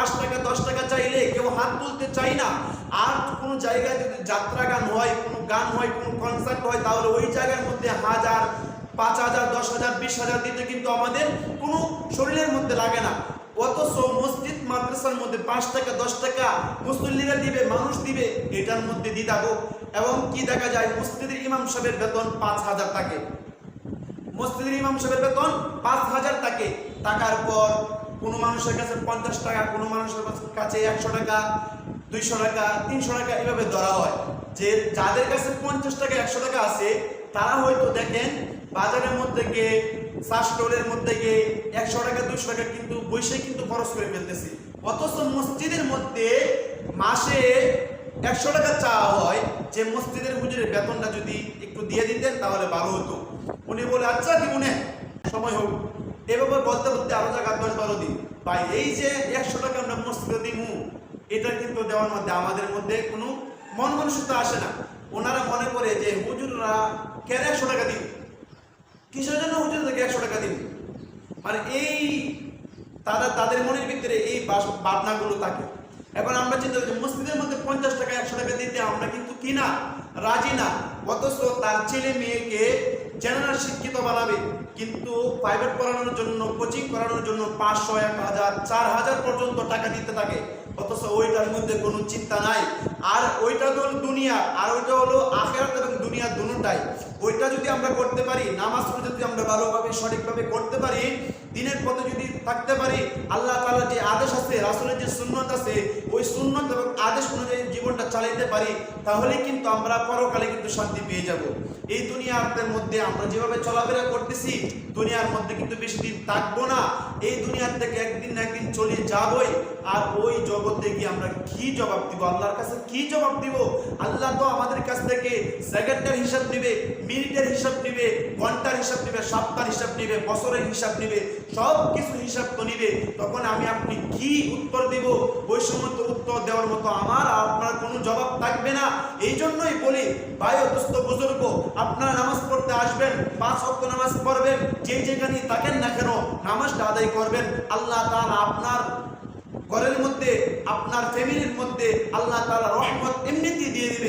পাঁচ টাকা, দশ টাকা চাইলে কেউ হাত তুলতে চাই না। আর কোনো জায়গায় যদি যাত্রা গান হয়, কোনো গান হয়, কোনো কনসার্ট হয়, তাহলে ওই জায়গার মধ্যে হাজার, পাঁচ হাজার, দশ হাজার, বিশ হাজার দিতে কিন্তু আমাদের কোনো শরীরের মধ্যে লাগে না। অথচ মসজিদ, মাদ্রাসার মধ্যে পাঁচ টাকা, দশ টাকা মুসল্লিরা দিবে, মানুষ দিবে, এটার মধ্যে দিদাবো এবং কি দেখা যায়, মসজিদের ইমাম সাহেবের বেতন পাঁচ হাজার থাকে। মসজিদের ইমাম সাহেবের বেতন পাঁচ হাজার থাকে। টাকার পর কোনো মানুষের কাছে পঞ্চাশ টাকা, কোনো মানুষের কাছে একশো টাকা, দুইশো টাকা, তিনশো টাকা এভাবে ধরা হয়। যে যাদের কাছে পঞ্চাশ টাকা, একশো টাকা আছে, তারা হয়তো দেখেন বাজারের মধ্যে গিয়ে চা স্টোরের মধ্যে গিয়ে একশো টাকা, দুইশো টাকা কিন্তু বসে কিন্তু খরচ করে ফেলতেছে। অথচ মসজিদের মধ্যে মাসে একশো টাকা চাওয়া হয়, যে মসজিদের হুজুরের বেতনটা যদি একটু দিয়ে দিতেন তাহলে ভালো হতো। উনি বলে আচ্ছা দিব নে সময় হোক। এভাবে বলতে বলতে আরও জায়গা দশ বারো দিন। ভাই, এই যে একশো টাকা আমরা মসজিদে দিমু এটা কিন্তু দেওয়ার মধ্যে আমাদের মধ্যে কোনো মন মনুষ্যতা আসে না। ওনারা মনে করে যে হুজুররা কেন একশো টাকা দিন কিসের জন্য হুজুর থেকে একশো টাকা দিন মানে এই তারা তাদের মনের ভিতরে এই ভাবনাগুলো থাকে। এখন আমরা চিন্তা করছি মসজিদের মধ্যে পঞ্চাশ টাকা, একশো টাকা দিতে আমরা কিন্তু কিনা রাজি না। অথচ তার ছেলে মেয়েকে জেনারেল শিক্ষিত বানাবে। কিন্তু প্রাইভেট পড়ানোর জন্য কোচিং করানোর জন্য পাঁচশো, এক হাজার, চার হাজার পর্যন্ত টাকা দিতে থাকে। অথচ ওইটার মধ্যে কোনো চিন্তা নাই। আর ওইটা তো দুনিয়া, আর ওইটা হলো আখেরাত এবং দুনিয়া দুটাই। ওইটা যদি আমরা করতে পারি, নামাজ যদি আমরা ভালোভাবে, সঠিকভাবে করতে পারি, দিনের পথে যদি থাকতে পারি, আল্লাহ তাআলার যে আদেশ আছে, রাসূলের যে সুন্নত আছে, ওই সুন্নত এবং আদেশ অনুযায়ী চালাইতে পারি, তাহলে কিন্তু আমরা পরকালে কিন্তু শান্তি পেয়ে যাব। এই দুনিয়ার মধ্যে আমরা যেভাবে চলাফেরা করতেছি, দুনিয়ার মধ্যে কিন্তু বেশি দিন থাকব না। এই দুনিয়ার থেকে একদিন না একদিন চলে যাবই। আর ওই জগতে গিয়ে আমরা কি জবাব দিব? আল্লাহর কাছে কি জবাব দিব? আল্লাহ তো আমাদের কাছ থেকে সেকেন্ডের হিসাব নিবে, মিনিটের হিসাব নিবে, ঘণ্টার হিসাব নিবে, সপ্তাহের হিসাব নিবে, বছরের হিসাব নিবে সব কিছু হিসাব তো নিবে। তখন আমি আপনি কি উত্তর দিব? ওই সময় তো উত্তর দেওয়ার মতো আমার আপনার কোনো জবাব থাকবে না। এই জন্যই বলি অদুস্থ বুজুর্গ, আপনারা নামাজ পড়তে আসবেন, পাঁচ অক্ট নামাজ পড়বেন, যে যেখানে থাকেন না কেন নামাজটা আদায় করবেন। আল্লাহ তারা আপনার ঘরের মধ্যে, আপনার ফ্যামিলির মধ্যে আল্লাহ তারা রহমত এমনিতেই দিয়ে দিবে।